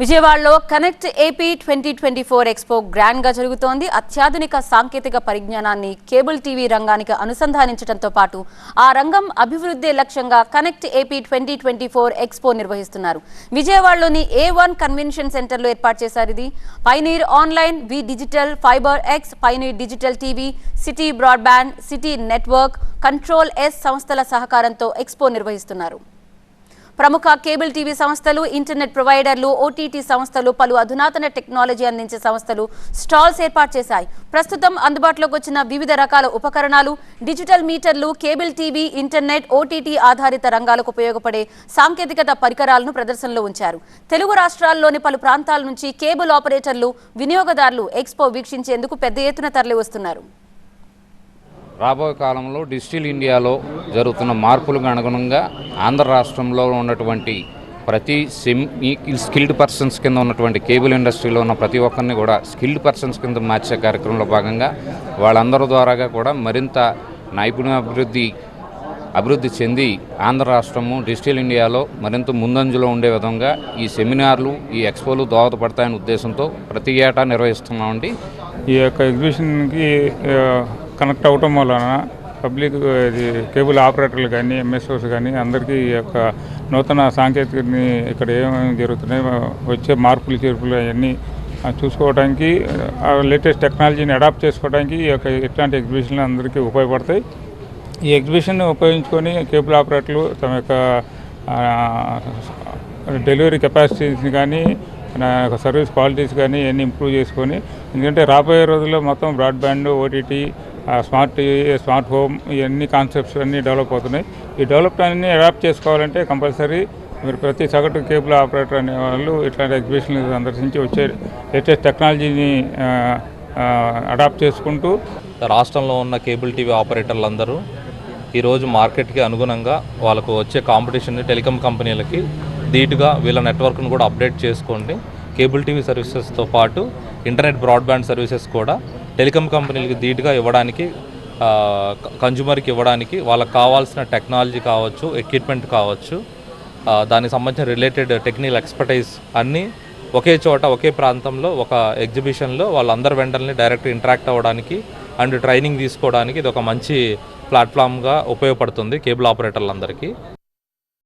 విజయవాడలో connect AP twenty twenty four expo గ్రాండ్గా జరుగుతోంది. అత్యాధునిక సాంకేతిక పరిజ్ఞానాన్ని కేబుల్ టీవీ రంగానికి అనుసంధానించడంతో పాటు ఆ రంగం అభివృద్ధి లక్ష్యంగా connect AP twenty twenty four expo నిర్వహిస్తున్నారు. విజయవాడలోని ఏ వన్ కన్వెన్షన్ సెంటర్లో ఏర్పాటు చేశారు ఇది. Pioneer online V digital fibre X pioneer digital TV city broadband city network control S సంస్థల సహకారంతో ఎక్స్పో నిర్వహిస్తున్నారు. ప్రముఖ కేబుల్ టీవీ సంస్థలు ఇంటర్నెట్ ప్రొవైడర్లు ఓటీటీ సంస్థలు పలు అధునాతన టెక్నాలజీ అందించే సంస్థలు స్టాల్స్ ఏర్పాటు చేశాయి. ప్రస్తుతం అందుబాటులోకి వచ్చిన వివిధ రకాల ఉపకరణాలు డిజిటల్ మీటర్లు కేబుల్ టీవీ ఇంటర్నెట్ ఓటీటీ ఆధారిత రంగాలకు ఉపయోగపడే సాంకేతికత పరికరాలను ప్రదర్శనలో ఉంచారు. తెలుగు రాష్ట్రాల్లోని పలు ప్రాంతాల నుంచి కేబుల్ ఆపరేటర్లు వినియోగదారులు ఎక్స్పో వీక్షించేందుకు పెద్ద ఎత్తున తరలివస్తున్నారు. రాబోయే కాలంలో డిజిటల్ ఇండియాలో జరుగుతున్న మార్పులకు అనుగుణంగా ఆంధ్ర రాష్ట్రంలో ఉన్నటువంటి ప్రతి సెమీ స్కిల్డ్ పర్సన్స్ కింద ఉన్నటువంటి కేబుల్ ఇండస్ట్రీలో ఉన్న ప్రతి ఒక్కరిని కూడా స్కిల్డ్ పర్సన్స్ కింద మార్చే కార్యక్రమంలో భాగంగా వాళ్ళందరి ద్వారాగా కూడా మరింత నైపుణ్యాభివృద్ధి అభివృద్ధి చెంది ఆంధ్ర రాష్ట్రము డిజిటల్ ఇండియాలో మరింత ముందంజలో ఉండే విధంగా ఈ సెమినార్లు ఈ ఎక్స్పోలు దోహదపడతాయనే ఉద్దేశంతో ప్రతి ఏటా నిర్వహిస్తున్నామండి. ఈ యొక్క ఎగ్జిబిషన్కి కనెక్ట్ అవటం వలన పబ్లిక్ ఇది కేబుల్ ఆపరేటర్లు కానీ ఎంఎస్ఓస్ కానీ అందరికీ ఈ యొక్క నూతన సాంకేతికతని ఇక్కడ ఏమేమి జరుగుతున్నాయి వచ్చే మార్పులు చేర్పులు అవన్నీ చూసుకోవడానికి లేటెస్ట్ టెక్నాలజీని అడాప్ట్ చేసుకోవడానికి ఈ యొక్క ఇట్లాంటి ఎగ్జిబిషన్లు అందరికీ ఉపయోగపడతాయి. ఈ ఎగ్జిబిషన్ ఉపయోగించుకొని కేబుల్ ఆపరేటర్లు తమ యొక్క డెలివరీ కెపాసిటీస్ని కానీ యొక్క సర్వీస్ క్వాలిటీస్ కానీ ఇవన్నీ ఇంప్రూవ్ చేసుకొని ఎందుకంటే రాబోయే రోజుల్లో మొత్తం broadband OTT smart TV smart home ఇవన్నీ కాన్సెప్ట్స్ అన్నీ డెవలప్ అవుతున్నాయి. ఈ డెవలప్ అన్ని అడాప్ట్ చేసుకోవాలంటే కంపల్సరీ మీరు ప్రతి సగటు కేబుల్ ఆపరేటర్ అనే వాళ్ళు ఇట్లాంటి ఎగ్జిబిషన్ సందర్శించి వచ్చే లేటెస్ట్ టెక్నాలజీని అడాప్ట్ చేసుకుంటూ రాష్ట్రంలో ఉన్న కేబుల్ టీవీ ఆపరేటర్లు అందరూ ఈరోజు మార్కెట్కి అనుగుణంగా వాళ్ళకు వచ్చే కాంపిటీషన్ టెలికాం కంపెనీలకి ధీటుగా వీళ్ళ నెట్వర్క్ను కూడా అప్డేట్ చేసుకోండి. కేబుల్ టీవీ సర్వీసెస్తో పాటు ఇంటర్నెట్ బ్రాడ్బ్యాండ్ సర్వీసెస్ కూడా టెలికాం కంపెనీలకి ధీటుగా ఇవ్వడానికి కన్జ్యూమర్కి ఇవ్వడానికి వాళ్ళకి కావాల్సిన టెక్నాలజీ కావచ్చు ఎక్విప్మెంట్ కావచ్చు దానికి సంబంధించిన రిలేటెడ్ టెక్నికల్ ఎక్స్పర్టైజ్ అన్నీ ఒకే చోట ఒకే ప్రాంతంలో ఒక ఎగ్జిబిషన్లో వాళ్ళందరి వెంటనే డైరెక్ట్ ఇంటరాక్ట్ అవ్వడానికి అండ్ ట్రైనింగ్ తీసుకోవడానికి ఇది ఒక మంచి ప్లాట్ఫామ్గా ఉపయోగపడుతుంది కేబుల్ ఆపరేటర్లందరికీ.